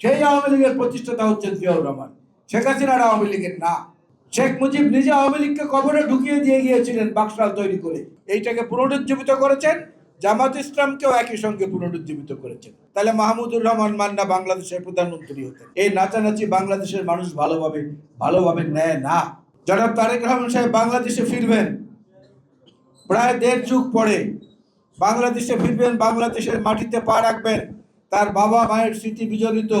সেই আওয়ামী লীগের প্রতিষ্ঠাতা হচ্ছেন জিয়াউর রহমান। শেখ হাসিনার আওয়ামী লীগের না। শেখ মুজিব নিজে আওয়ামী লীগকে কবরে ঢুকিয়ে দিয়ে গিয়েছিলেন বাকশাল তৈরি করে। এইটাকে পুনরুজ্জীবিত করেছেন। জামাত ইসলামকেও একই সঙ্গে পুনরুজ্জীবিত করেছেন। তাহলে মাহমুদুর রহমান মান্না বাংলাদেশের প্রধানমন্ত্রী হতেন। এই নাচানাচি বাংলাদেশের মানুষ ভালোভাবে ভালোভাবে নেয় না। জনাব তারেক রহমান সাহেব বাংলাদেশে ফিরবেন। প্রায় দেড় যুগ পরে বাংলাদেশে ফিরবেন, বাংলাদেশের মাটিতে পা রাখবেন। তার বাবা মায়ের স্মৃতি বিজড়িত,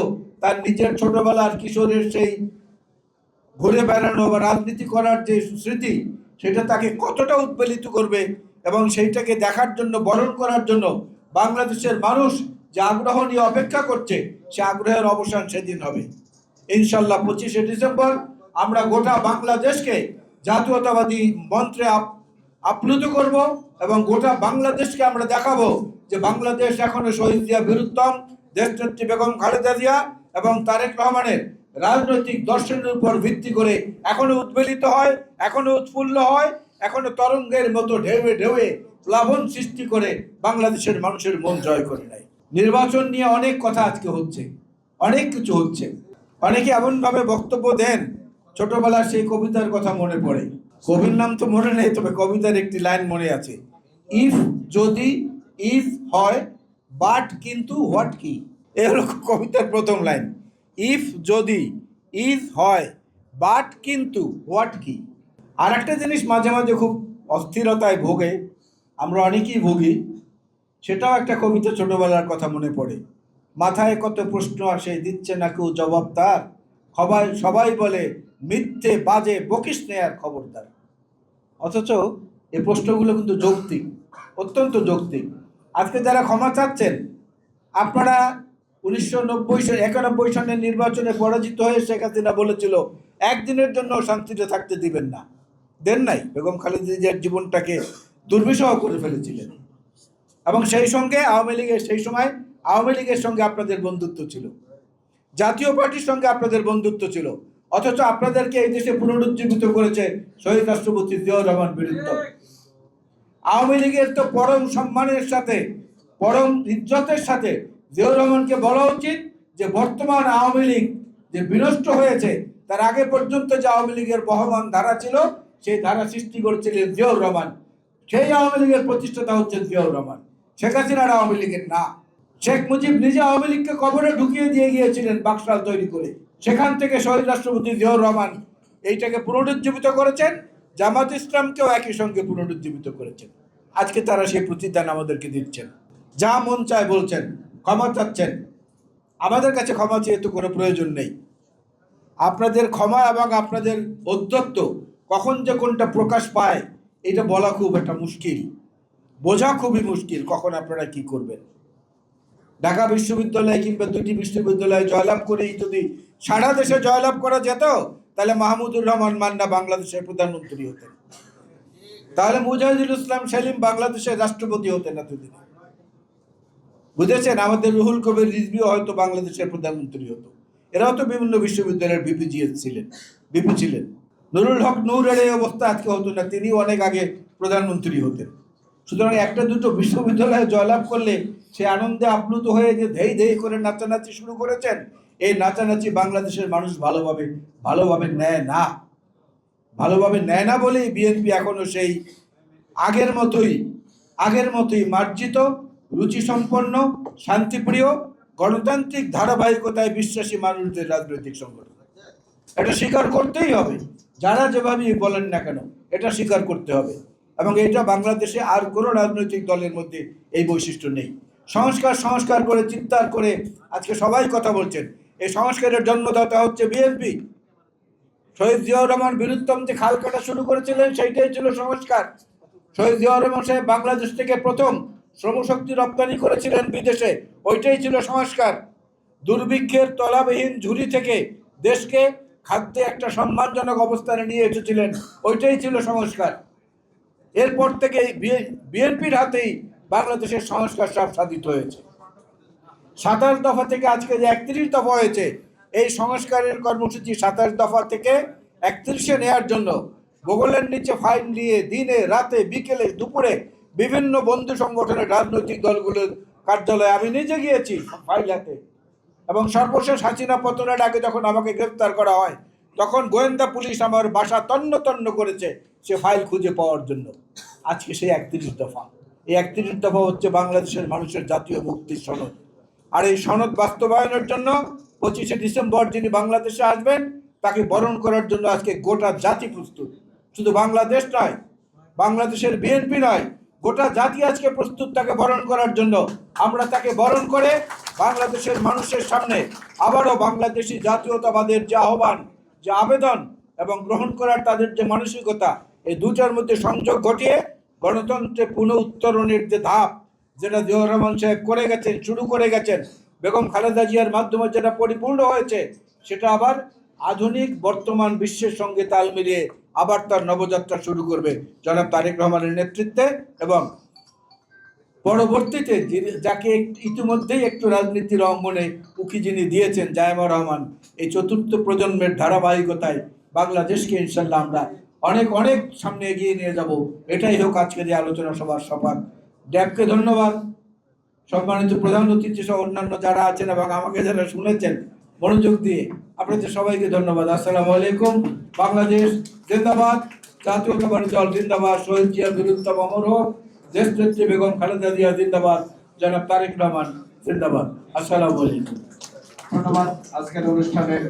তার নিজের ছোটবেলার কিশোরের সেই ঘুরে বেড়ানো বা রাজনীতি করার যে স্মৃতি, সেটা তাকে কতটা উদ্বেলিত করবে এবং সেইটাকে দেখার জন্য, বরণ করার জন্য বাংলাদেশের মানুষ যে আগ্রহ নিয়ে অপেক্ষা করছে, সে আগ্রহের অবসান সেদিন হবে। ইনশাল্লাহ পঁচিশে ডিসেম্বর আমরা গোটা বাংলাদেশকে জাতীয়তাবাদী মন্ত্রে আপ্লুত করব এবং গোটা বাংলাদেশকে আমরা দেখাবো যে বাংলাদেশ এখনও শহীদ জিয়া বীরুত্তম, দেশনেত্রী বেগম খালেদা জিয়া এবং তারেক রহমানের রাজনৈতিক দর্শনের উপর ভিত্তি করে এখনও উদ্বেলিত হয়, এখনও উৎফুল্ল হয়, এখনও তরঙ্গের মতো ঢেউয়ে ঢেউয়ে প্লাবন সৃষ্টি করে বাংলাদেশের মানুষের মন জয় করে নেয়। নির্বাচন নিয়ে অনেক কথা আজকে হচ্ছে, অনেক কিছু হচ্ছে। অনেকে এমনভাবে বক্তব্য দেন, ছোটবেলার সেই কবিতার কথা মনে পড়ে। কবির নাম তো মনে নেই, তবে কবিতার একটি লাইন মনে আছে। ইফ যদি, ইফ হয়, বাট কিন্তু হোয়াট কি? এ হলো কবিতার প্রথম লাইন। ইফ যদি ইজ হয়, বাট কিন্তু হোয়াট কি? আর একটা জিনিস মাঝে মাঝে খুব অস্থিরতায় ভোগে, আমরা অনেকেই ভুগি, সেটাও একটা কবিতা ছোটবেলার কথা মনে পড়ে। মাথায় কত প্রশ্ন আসে, দিচ্ছে না কেউ জবাব তার। সবাই সবাই বলে মিথ্যে, বাজে বকিস নেয়ার খবরদার। অথচ এই প্রশ্নগুলো কিন্তু যৌক্তিক, অত্যন্ত যৌক্তিক। আজকে যারা ক্ষমা চাচ্ছেন, আপনারা উনিশশো নব্বই সালে একানব্বই সালের নির্বাচনে পরাজিত হয়ে শেখ হাসিনা বলেছিল, একদিনের জন্য শান্তিতে থাকতে দিবেন না। দেন নাই, বেগম খালেদা জীবনটাকে দুর্বিষহ করে ফেলেছিলেন। এবং সেই সঙ্গে আওয়ামী লীগের, সেই সময় আওয়ামী লীগের সঙ্গে আপনাদের বন্ধুত্ব ছিল। জাতীয় পার্টির সঙ্গে আপনাদের বন্ধুত্ব ছিল। অথচ আপনাদেরকে এই দেশে পুনরুজ্জীবিত করেছে শহীদ রাষ্ট্রপতি জিয়াউর রহমান বীরুত্তম আওয়ামী লীগের তো পরম সম্মানের সাথে, পরম ইজ্জতের সাথে জিয়াউর রহমানকে বলা উচিত যে বর্তমান আওয়ামী লীগ যে বিনষ্ট হয়েছে, তার আগে পর্যন্ত যে আওয়ামী লীগের বহমান ধারা ছিল, সেই ধারা সৃষ্টি করেছিলেন জিয়াউর রহমান। সেই আওয়ামী লীগের প্রতিষ্ঠাতা হচ্ছেন জিয়াউর রহমান। শেখ হাসিনার আওয়ামী লীগের না। শেখ মুজিব নিজে আওয়ামী লীগকে কবরে ঢুকিয়ে দিয়ে গিয়েছিলেন বাকশাল তৈরি করে। সেখান থেকে শহীদ রাষ্ট্রপতি জিয়াউর রহমান এইটাকে পুনরুজ্জীবিত করেছেন, জামাত ইসলামকেও একই সঙ্গে পুনরুজ্জীবিত করেছেন। আজকে তারা সেই প্রতিদান আমাদেরকে দিচ্ছেন। যা মন চায় বলছেন, ক্ষমা চাচ্ছেন। আমাদের কাছে ক্ষমা চেয়ে তো কোনো প্রয়োজন নেই। আপনাদের ক্ষমা এবং আপনাদের অধ্যত্ত কখন যে কোনটা প্রকাশ পায়, এটা বলা খুব একটা মুশকিল। বোঝা খুবই মুশকিল কখন আপনারা কি করবেন। ঢাকা বিশ্ববিদ্যালয় কিংবা দুটি বিশ্ববিদ্যালয়ে জয়লাভ করেই যদি সারা দেশে জয়লাভ করা যেত, তাহলে মাহমুদুর রহমান মান্না বাংলাদেশের প্রধানমন্ত্রী হতেন। তাহলে মুজাহিদুল ইসলাম সেলিম বাংলাদেশের রাষ্ট্রপতি হতেন এতদিন। বুঝেছেন? আমাদের রুহুল কবির রিজবিও হয়তো বাংলাদেশের প্রধানমন্ত্রী হতো। এরাও তো বিভিন্ন বিশ্ববিদ্যালয়ের বিপিজিএস ছিলেন বিপি ছিলেন। নুরুল হক নূরের এই অবস্থা আজকে হতো না তিনি অনেক আগে প্রধানমন্ত্রী হতেন। সুতরাং একটা দুটো বিশ্ববিদ্যালয়ে জয়লাভ করলে সে আনন্দে আপ্লুত হয়ে যে ধেই ধেই করে নাচানাচি শুরু করেছেন, এই নাচানাচি বাংলাদেশের মানুষ ভালোভাবে ভালোভাবে নেয় না। ভালোভাবে নেয় না বলেই বিএনপি এখনও সেই আগের মতোই আগের মতোই মার্জিত, রুচিসম্পন্ন, শান্তিপ্রিয়, গণতান্ত্রিক ধারাবাহিকতায় বিশ্বাসী মানুষদের রাজনৈতিক সংগঠন। এটা স্বীকার করতেই হবে। যারা যেভাবেই বলেন না কেন, এটা স্বীকার করতে হবে। এবং এটা বাংলাদেশে আর কোনো রাজনৈতিক দলের মধ্যে এই বৈশিষ্ট্য নেই। সংস্কার সংস্কার করে, চিৎকার করে আজকে সবাই কথা বলছেন। এই সংস্কারের জন্মদাতা হচ্ছে বিএনপি। শহীদ জিয়াউর রহমান বীরুত্তম যে খাল কাটা শুরু করেছিলেন, সেইটাই ছিল সংস্কার। শহীদ জিয়াউর রহমান সাহেব বাংলাদেশ থেকে প্রথম শ্রমশক্তি রপ্তানি করেছিলেন বিদেশে, ওইটাই ছিল সংস্কার। দুর্ভিক্ষের তলাবিহীন ঝুড়ি থেকে দেশকে খাদ্যে একটা সম্মানজনক অবস্থানে নিয়ে এসেছিলেন, ওইটাই ছিল সংস্কার। এরপর থেকে বিএনপির হাতেই বাংলাদেশের সংস্কার সব সাধিত হয়েছে। সাতাশ দফা থেকে আজকে যে একত্রিশ দফা হয়েছে, এই সংস্কারের কর্মসূচি সাতাশ দফা থেকে একত্রিশে নেয়ার জন্য ভূগোলের নিচে ফাইল নিয়ে দিনে, রাতে, বিকেলে, দুপুরে বিভিন্ন বন্ধু সংগঠনের রাজনৈতিক দলগুলোর কার্যালয়ে আমি নিজে গিয়েছি ফাইল হাতে। এবং সর্বশেষ হাসিনা পতনের আগে যখন আমাকে গ্রেপ্তার করা হয়, তখন গোয়েন্দা পুলিশ আমার বাসা তন্ন তন্ন করেছে সে ফাইল খুঁজে পাওয়ার জন্য। আজকে সেই একত্রিশ দফা। এই একত্রিশ দফা হচ্ছে বাংলাদেশের মানুষের জাতীয় মুক্তির সনদ। আর এই সনদ বাস্তবায়নের জন্য পঁচিশে ডিসেম্বর যিনি বাংলাদেশে আসবেন, তাকে বরণ করার জন্য আজকে গোটা জাতি প্রস্তুত। শুধু বাংলাদেশ নয়, বাংলাদেশের বিএনপি নয়, গোটা জাতি আজকে প্রস্তুত তাকে বরণ করার জন্য। আমরা তাকে বরণ করে বাংলাদেশের মানুষের সামনে আবারও বাংলাদেশি জাতীয়তাবাদের যে আহ্বান, যে আবেদন এবং গ্রহণ করার তাদের যে মানসিকতা, এই দুটার মধ্যে সংযোগ ঘটিয়ে গণতন্ত্রে পুনঃ উত্তরণের যে ধাপ, যেটা জিয়াউর রহমান সাহেব করে গেছেন, শুরু করে গেছেন, বেগম খালেদা জিয়ার মাধ্যমে যেটা পরিপূর্ণ হয়েছে, সেটা আবার আধুনিক বর্তমান বিশ্বের সঙ্গে তাল মিলিয়ে আবার তার নবযাত্রা শুরু করবে, জনাব তারেক রহমানের নেতৃত্বে এবং পরবর্তীতে যাকে ইতিমধ্যেই একটু রাজনীতির অঙ্গনে উকি যিনি দিয়েছেন, জায়মা রহমান, এই চতুর্থ প্রজন্মের ধারাবাহিকতায় বাংলাদেশকে ইনশাল্লাহ আমরা অনেক অনেক সামনে এগিয়ে নিয়ে যাব। এটাই হোক আজকের এই আলোচনা সভার সফল ড্যাবকে ধন্যবাদ। সম্মানিত প্রধান অতিথি সহ অন্যান্য যারা আছেন এবং আমাকে যারা শুনেছেন মনোযোগ দিয়ে, আপনাদের সবাইকে ধন্যবাদ। আসসালামু আলাইকুম। বাংলাদেশ জিন্দাবাদ। জাতীয়তাবাদী দল জিন্দাবাদ। শহীদ জিয়া বিরুদ্ধ অমর হোক। দেশ নেত্রী বেগম খালেদা জিয়া জিন্দাবাদ। জনাব তারেক রহমান জিন্দাবাদ। আসসালামু আলাইকুম। ধন্যবাদ। আজকের অনুষ্ঠানের